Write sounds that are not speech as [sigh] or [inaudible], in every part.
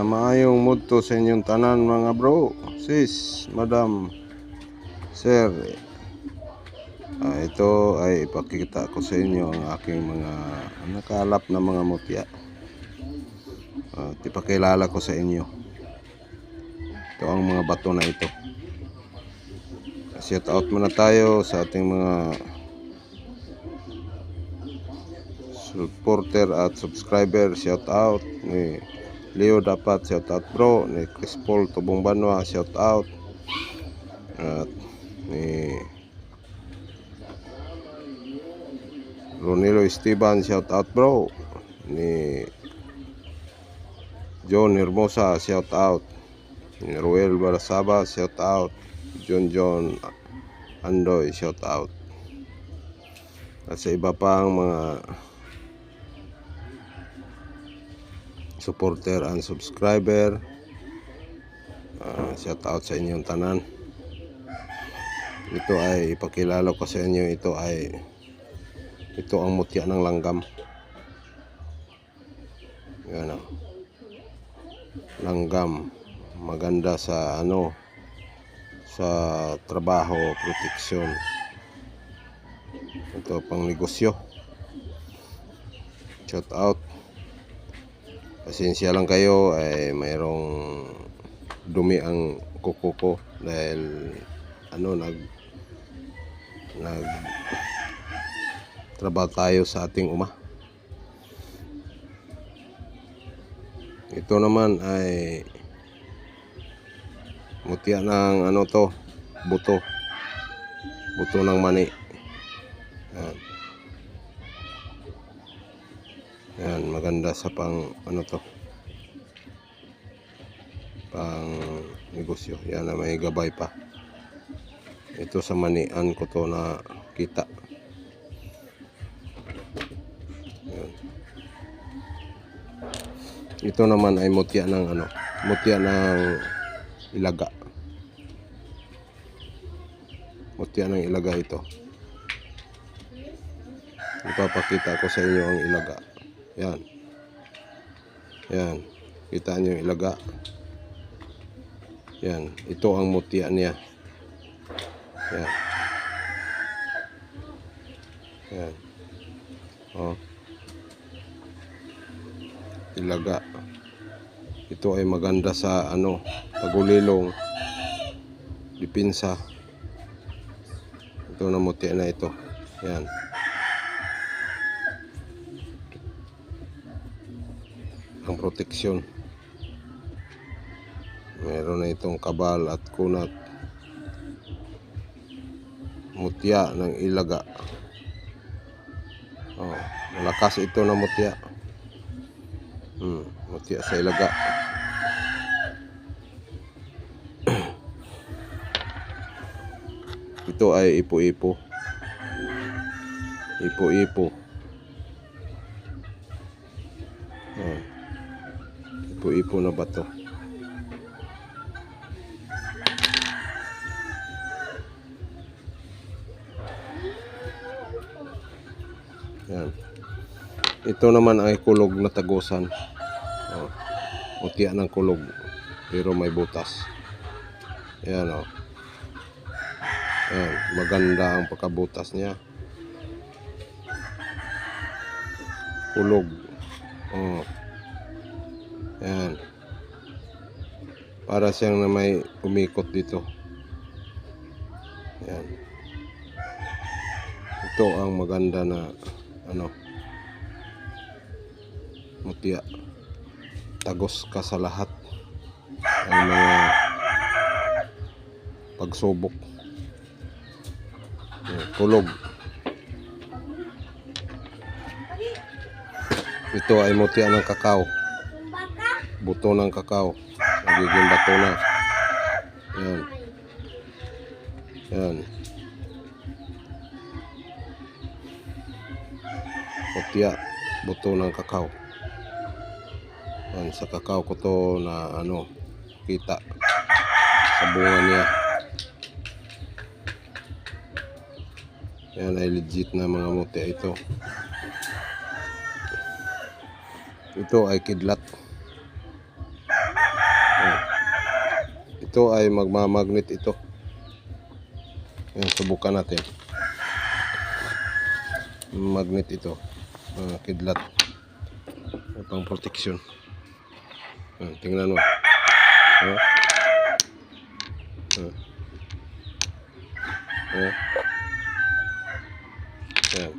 Maayong mudto sa inyong tanan mga bro, sis, madam, sir. Ah, ito ay ipakita ko sa inyo ang aking mga nakalap na mga mutya. Ah, ipakilala ko sa inyo. Ito ang mga bato na ito. Shout out muna tayo sa ating mga supporter at subscriber. Shout out ni Leo dapat shout out bro. Ni Chris Paul Tubong Banwa shout out. At ni Ronilo Esteban shout out bro. Ni John Hermosa shout out. Ni Ruel Barasaba shout out. John John Andoy shout out. At sa iba pang mga supporter and subscriber. Ah, shout out sa inyong tanan. Ito ay ipakilala ko sa inyo ito ay ito ang mutya ng langgam. Yan o. Langgam maganda sa ano sa trabaho proteksyon. Ito pang negosyo. Shout out Pasensya lang kayo ay mayroong dumi ang kuko ko dahil ano nag nag trabaho tayo sa ating uma. Ito naman ay mutya ng ano to buto buto ng mani. Yan, maganda sa pang ano to. Pang negosyo. Yan na may gabay pa. Ito sa manian ko to na kita. Yan. Ito naman ay mutya ng ano, mutya ng ilaga. Mutya ng ilaga ito. Ipapakita ko sa inyo ang ilaga. Yan. Yan. Kita nyo ilaga. Yan. Ito ang mutya niya. Yan. Yan. Oh. Ilaga. Ito ay maganda sa ano, tagulilong, dipinsa. Ito na mutya na ito. Yan. Ang proteksyon. Meron na itong kabal at kunat. Mutya ng ilaga. Oh, malakas ito na mutya. Hmm, mutya sa ilaga. [clears throat] ito ay ipo-ipo. Ipo-ipo. Ipo-ipo na bato. Yan. Ito naman ay kulog na tagusan. Oh. Mutya ng kulog. Pero may butas. Yan oh. Yan. Maganda ang pagkabutas niya. Kulog. Oh. Yan. Para siyang na may umikot dito. Yan. Ito ang maganda na ano mutya. Tagos ka sa lahat ang mga pagsubok. Yan, Kulog. Ito ay mutya ng kakao buto ng kakao. Nagiging bato na. Yan. Yan. Putya buto ng kakao. Yan sa kakao ko to na ano kita. Sa bunga niya. Yan ay legit na mga mutya ito. Ito ay kidlat Ito ay magmamagnet ito. Yan, subukan natin. Magnet ito. Ah, kidlat. May pang protection. Yan, tingnan mo. Oh. Oh. Oh. Yan.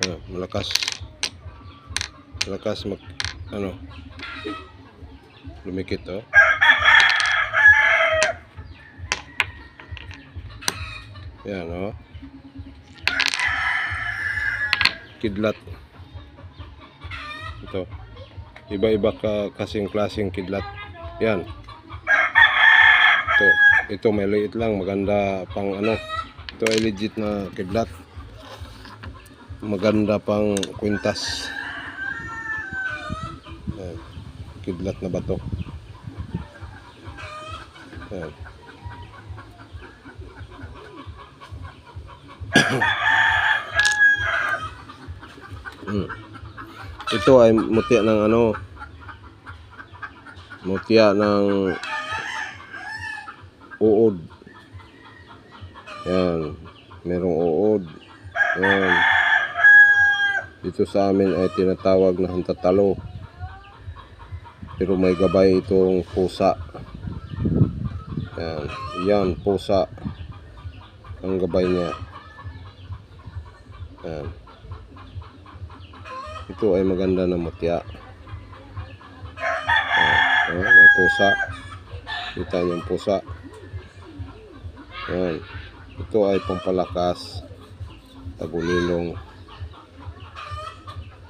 Yan, malakas. Malakas mag ano lumikit oh. Yan oh. Kidlat. Ito. Iba-iba ka kasing klaseng kidlat. Yan. Ito. Ito may liit lang. Maganda pang ano. Ito ay legit na kidlat. Maganda pang kwintas. Yan. Kidlat na bato. Yan. Ito ay mutya ng ano mutya ng uod. Yan. Merong uod. Yan. Dito sa amin ay tinatawag na hantatalo. Pero may gabay itong pusa. Yan. Yan, pusa. Ang gabay niya. Yan. Ito ay maganda na mutya. Oh, may pusa. Kita niyo pusa. Yan. Ito ay pampalakas, tagulilong,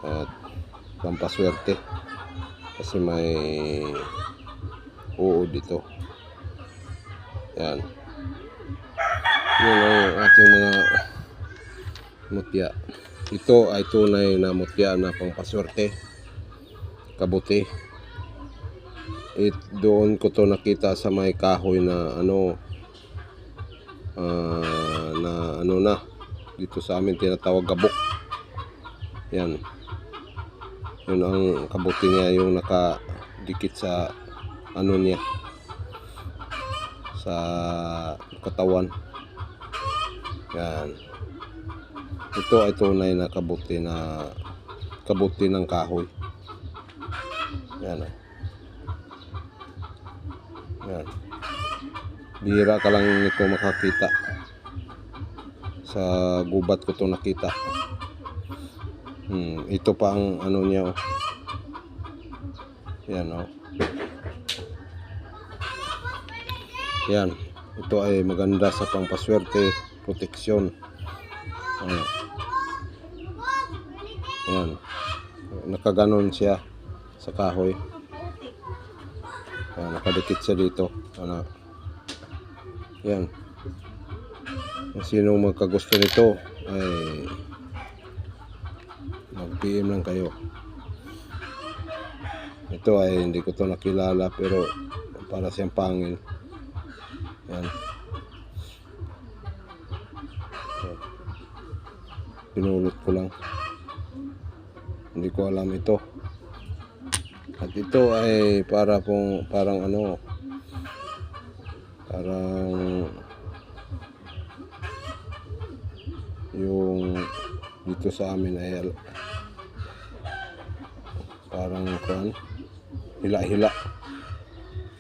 at pampaswerte. Kasi may uod dito. Yan. Yun ang ating mga mutya. Ito ay tunay na mutya na pangpaswerte. Kabuti. It, doon ko to nakita sa may kahoy na ano ah, na ano na dito sa amin tinatawag gabok. Yan. Yun ang kabuti niya yung nakadikit sa ano niya sa katawan. Yan. Ito ay tunay na kabuti na kabuti ng kahoy. Yan. oh. Yan. Bihira ka lang nito makakita. Sa gubat ko to nakita. Hmm, ito pa ang ano niya oh. Yan oh. Yan. Ito ay maganda sa pampaswerte, proteksyon. Ano. Yan. Nakaganon siya sa kahoy. Yan, nakadikit siya dito. Ano. Yan. Kung sino magkagusto nito ay mag-PM lang kayo. Ito ay hindi ko to nakilala pero para siyang pangil. Yan. Yan. Pinulot ko lang. Hindi ko alam ito. At ito ay para pong parang ano parang yung dito sa amin ay parang kuan hila-hila.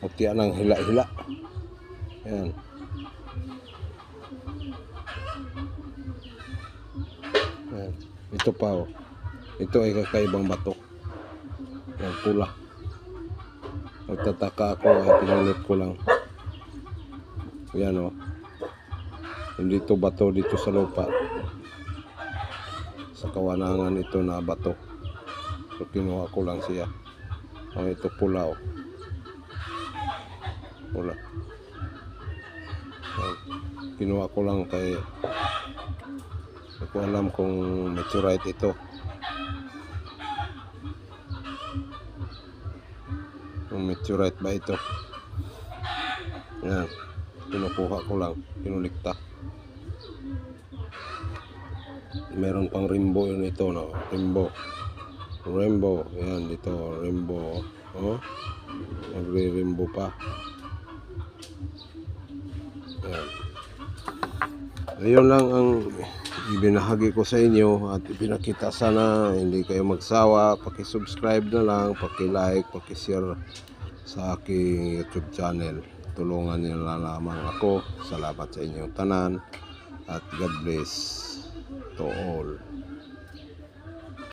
Mutya ng hila-hila. Yan ito pa oh ito ay kakaibang bato. Yan pula. Nagtataka ako ay pinunit ko lang. Yan oh. Hindi to bato dito sa lupa. Sa kawanangan ito na bato. So kinuha ko lang siya. Oh, ito pula oh. Pula. Yan. kinuha ko lang kay hindi ko alam kung meteorite ito kung meteorite ba ito. Yan. Kinukuha ko lang. Kinulikta meron pang rainbow yun ito no? rainbow. Rainbow. Yan dito. Rainbow. Oh. Magre rainbow pa. Yan. Ayun lang ang ibinahagi ko sa inyo at ipinakita sana. Hindi kayo magsawa. Paki-subscribe na lang paki-like paki-share sa aking YouTube channel. Tulungan niyo na lamang ako. Salamat sa inyong tanan at God bless to all